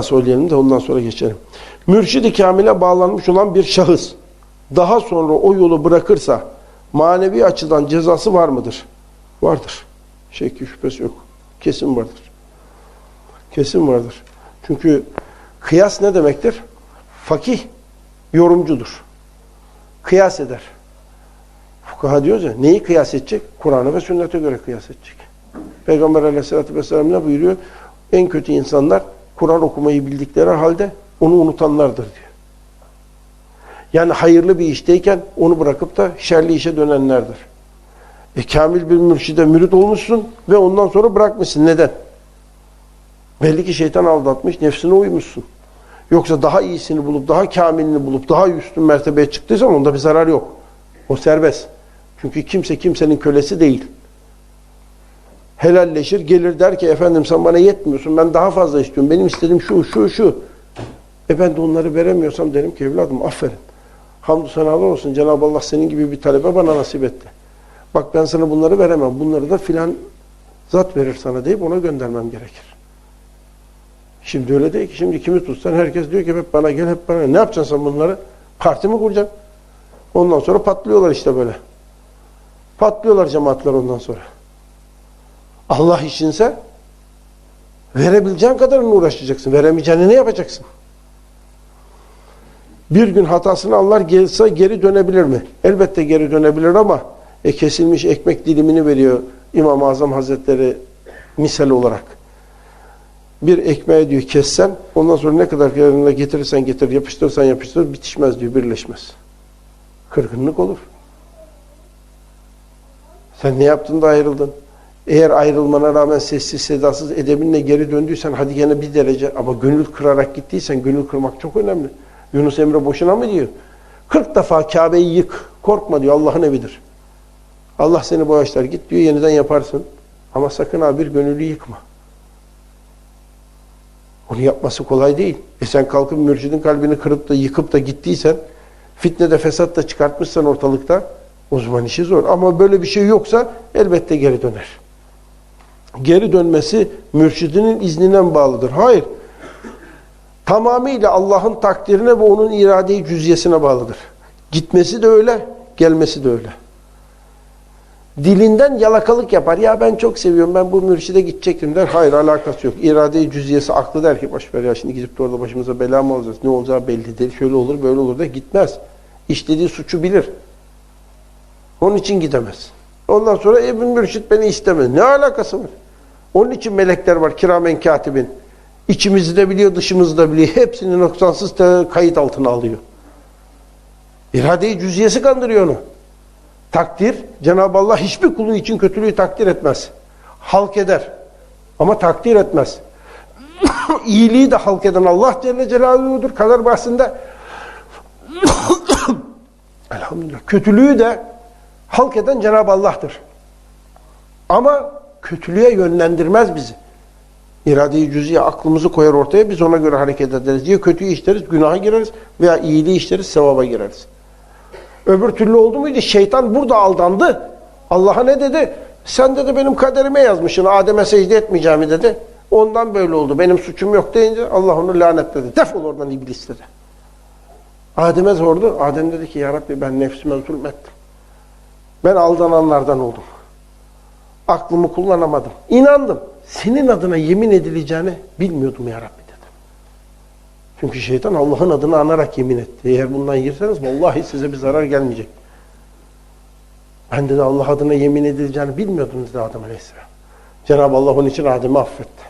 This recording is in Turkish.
söyleyelim de ondan sonra geçelim. Mürşid-i Kamil'e bağlanmış olan bir şahıs daha sonra o yolu bırakırsa manevi açıdan cezası var mıdır? Vardır. Şekli şüphesi yok. Kesin vardır. Kesin vardır. Çünkü kıyas ne demektir? Fakih yorumcudur. Kıyas eder. Fukaha diyoruz ya neyi kıyas edecek? Kur'an'a ve sünnete göre kıyas edecek. Peygamber aleyhissalatü vesselam ne buyuruyor? En kötü insanlar Kur'an okumayı bildikleri halde onu unutanlardır diyor. Yani hayırlı bir işteyken onu bırakıp da şerli işe dönenlerdir. E kamil bir mürşide mürit olmuşsun ve ondan sonra bırakmışsın. Neden? Belli ki şeytan aldatmış, nefsine uymuşsun. Yoksa daha iyisini bulup, daha kamilini bulup, daha üstün mertebeye çıktıysan onda bir zarar yok. O serbest. Çünkü kimse kimsenin kölesi değil. Helalleşir, gelir der ki efendim sen bana yetmiyorsun, ben daha fazla istiyorum. Benim istediğim şu, şu, şu. E ben de onları veremiyorsam derim ki evladım aferin. Hamdü senalar olsun. Cenab-ı Allah senin gibi bir talebe bana nasip etti. Bak ben sana bunları veremem. Bunları da filan zat verir sana deyip ona göndermem gerekir. Şimdi öyle değil ki. Şimdi kimi tutsan herkes diyor ki hep bana gel, hep bana. Ne yapacaksın sen bunları? Parti mi kuracaksın? Ondan sonra patlıyorlar işte böyle. Patlıyorlar cemaatler ondan sonra. Allah işinse verebileceğin kadarını uğraşacaksın. Veremeyeceğini ne yapacaksın? Bir gün hatasını Allah gelse geri dönebilir mi? Elbette geri dönebilir ama e, kesilmiş ekmek dilimini veriyor İmam-ı Azam Hazretleri misal olarak. Bir ekmeği diyor kessen ondan sonra ne kadar yanına getirirsen getir yapıştırırsan yapıştır bitişmez diyor birleşmez. Kırgınlık olur. Sen ne yaptın da ayrıldın? Eğer ayrılmana rağmen sessiz sedasız edebinle geri döndüysen hadi gene bir derece ama gönül kırarak gittiysen gönül kırmak çok önemli. Yunus Emre boşuna mı diyor? 40 defa Kabe'yi yık. Korkma diyor Allah'ın evidir. Allah seni bağışlar. Git diyor yeniden yaparsın. Ama sakın ha bir gönüllü yıkma. Onu yapması kolay değil. E sen kalkıp mürşidin kalbini kırıp da yıkıp da gittiysen fitne de fesat da çıkartmışsan ortalıkta o zaman işi zor. Ama böyle bir şey yoksa elbette geri döner. Geri dönmesi mürşidinin iznine bağlıdır. Hayır. Tamamıyla Allah'ın takdirine ve onun irade-i cüziyesine bağlıdır. Gitmesi de öyle, gelmesi de öyle. Dilinden yalakalık yapar. Ya ben çok seviyorum, ben bu mürşide gidecektim der. Hayır alakası yok. İrade-i cüziyesi aklı der ki boş ver ya şimdi gidip de orada başımıza bela mı alacağız? Ne olacağı belli değil. Şöyle olur böyle olur da gitmez. İşlediği suçu bilir. Onun için gidemez. Ondan sonra Ebn Mürşit beni istemez. Ne alakası var? Onun için melekler var kiramen katibin. İçimizi de biliyor, dışımızı da biliyor. Hepsini noksansız kayıt altına alıyor. İrade-i cüziyesi kandırıyor onu. Takdir, Cenab-ı Allah hiçbir kulu için kötülüğü takdir etmez. Halk eder. Ama takdir etmez. İyiliği de halk eden Allah Celle Celaluhu'dur. Kader bahsinde Elhamdülillah. Kötülüğü de halk eden Cenab-ı Allah'tır. Ama kötülüğe yönlendirmez bizi. İrade-i cüziye aklımızı koyar ortaya biz ona göre hareket ederiz. Ya kötüyü işleriz, günaha gireriz veya iyiliği işleriz, sevaba gireriz. Öbür türlü oldu muydu? Şeytan burada aldandı. Allah'a ne dedi? Sen dedi benim kaderime yazmışsın. Adem'e secde etmeyeceğimi dedi. Ondan böyle oldu. Benim suçum yok deyince Allah onu lanetledi. Defol oradan iblis dedi. Adem'e sordu. Adem dedi ki ya Rabbi ben nefsime zulmettim. Ben aldananlardan oldum. Aklımı kullanamadım. İnandım. Senin adına yemin edileceğini bilmiyordum ya Rabbi dedi. Çünkü şeytan Allah'ın adını anarak yemin etti. Eğer bundan yerseniz vallahi size bir zarar gelmeyecek. Ben de Allah adına yemin edileceğini bilmiyordum dedi Adem Aleyhisselam. Cenab-ı Allah onun için Adem'i affetti.